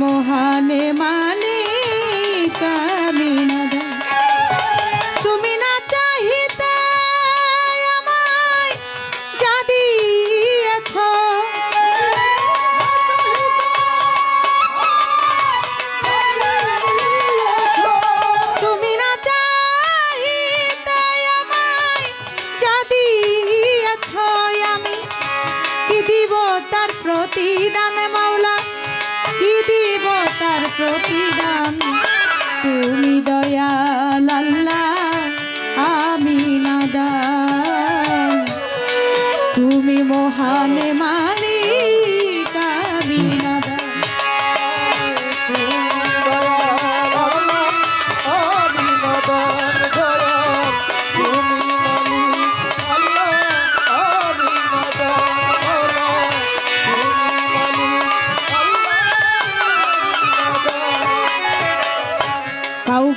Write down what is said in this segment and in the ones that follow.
মহানে প্রতিদান। তুমি দয়াল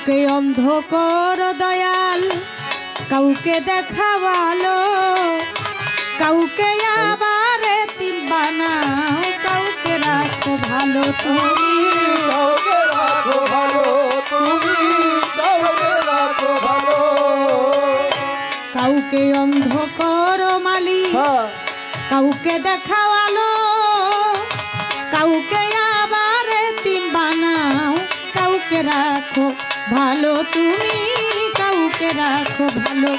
কাউকে অন্ধ কর দয়াল কাউকে দেখাবালো কাউকে আবার বানাও কাউকে রাখো ভালো তুমি। কাউকে অন্ধ কর মালি কাউকে দেখাওয়ালো কাউকে তুমি কাউকে রাখো ভালো।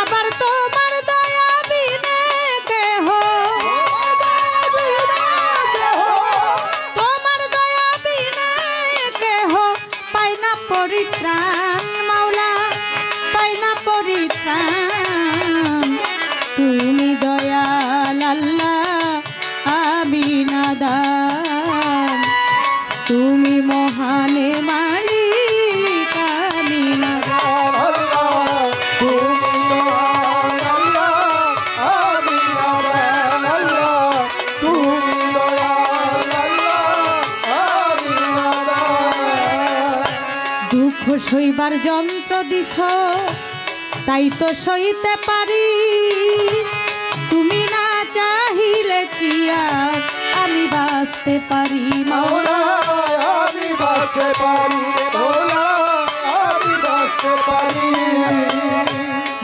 আবার তোমার দয়া বিনে কেহ। তোমার দয়া বিনে কেহ। পাই না পরিত্রাণ, মাওলা পাই না পরিত্রাণ। তুমি দুঃখ সইবার যন্ত্র দিছ তাই তো সইতে পারি। তুমি না চাহিলে কি আর আমি বাঁচতে পারি? মাওলা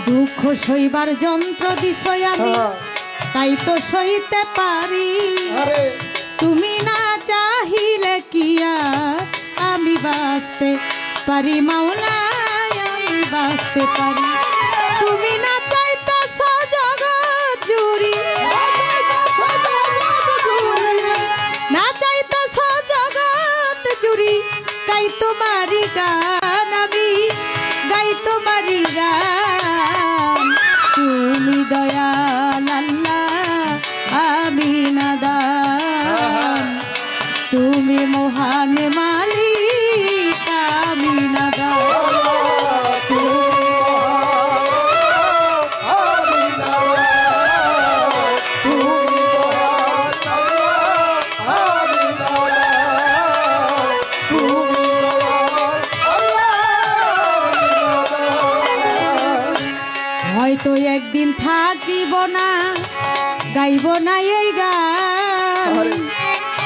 দুঃখ সইবার যন্ত্র দিছ আমি তাই তো সইতে পারি। পারি মাওলা আমি পারি। তুমি না চাইতেছ জগৎ জুড়ি। না চাইতেছ জগৎ জুড়ি, তাই তোমারি গান। না গাইব না এই গান।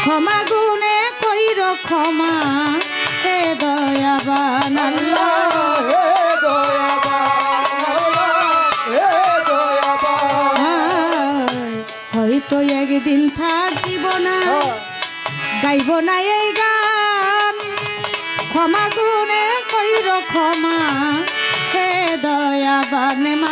ক্ষমা গুণে কইর ক্ষমা হে দয়াবান আল্লাহ। হায়, হয়তো একদিন থাকিব না গাইব না এই গান। ক্ষমা গুণে কইর ক্ষমা হে দয়াবান মালিক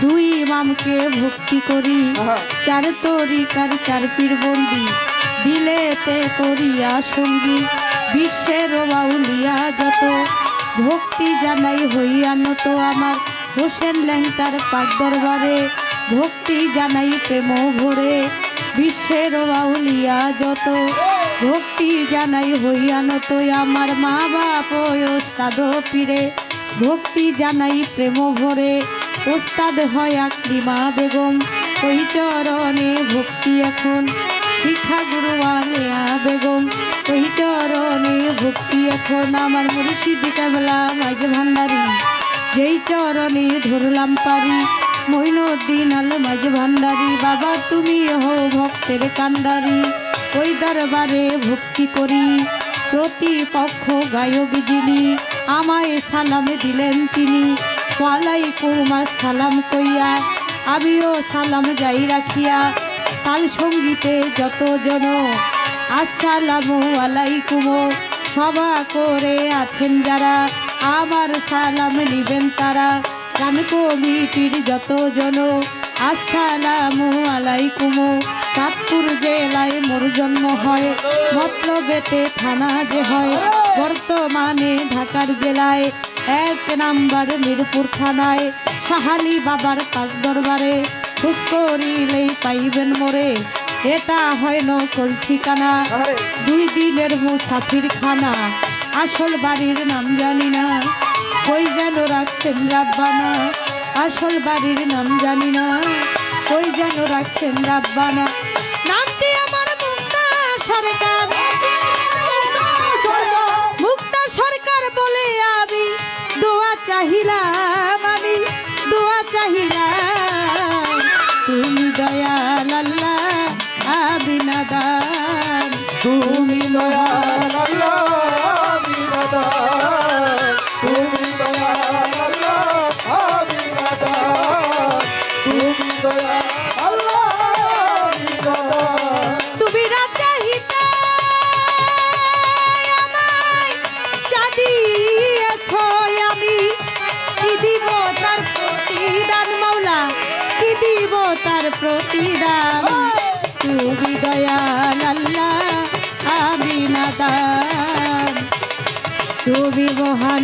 দুই ইমামকে ভক্তি করি। চার তরিকার চার পীর বন্দি দিলেতে করিয়া সঙ্গী বিশ্বের বাউলিয়া যত ভক্তি জানাই হইয়া নত আমার হোসেন ল্যাংটার পাক দরবারে ভক্তি জানাই প্রেম ভরে বিশ্বের বাউলিয়া যত ভক্তি জানাই হইয়া নত আমার মা বাপ ওস্তাদ পীরে ভক্তি জানাই প্রেম ভরে ওস্তাদ হয় আকলিমা বেগম। ওই চরণে ভক্তি এখন শিক্ষা গুরু আলেয়া বেগম। ওই চরণে ভক্তি এখন, আমার মুর্শিদ কাবলা মাঝ ভান্ডারি। যেই চরণে ধরলাম পারি, মইনুদ্দিন আল মাঝ ভান্ডারি। বাবা, তুমি হো ভক্তের কান্ডারি ওই দরবারে ভক্তি করি, প্রতিপক্ষ গায়ক যিনি। আমায় সালাম দিলেন তিনি। ওয়ালাইকুম সালাম কইয়া, আমিও সালাম যাই রাখিয়া, তাল সঙ্গীতে যত জন আসসালামু আলাইকুম, সভা করে আছেন যারা, আমার সালাম নিবেন তারা, গান কমিটির যত জন আসসালামু আলাইকুম, চাঁদপুর জেলায় মোর জন্ম হয়, মতলবেতে থানা যে হয়, বর্তমানে ঢাকার জেলায় এক নাম্বার মিরপুর থানায় সাহালি বাবার পাক দরবারে খোঁজ করিলেই পাইবেন মোরে। এটা হয় নকল ঠিকানা দুই দিনের মুসাফির খানা। আসল বাড়ির নাম জানি না কই যেন রাখছেন রাব্বানা আসল বাড়ির নাম জানি না কই যেন রাখছেন রাব্বানা নামটি আমার মুক্তা সরকার চাহিলাম আমি দোয়া চাহিলাম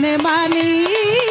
मन मानी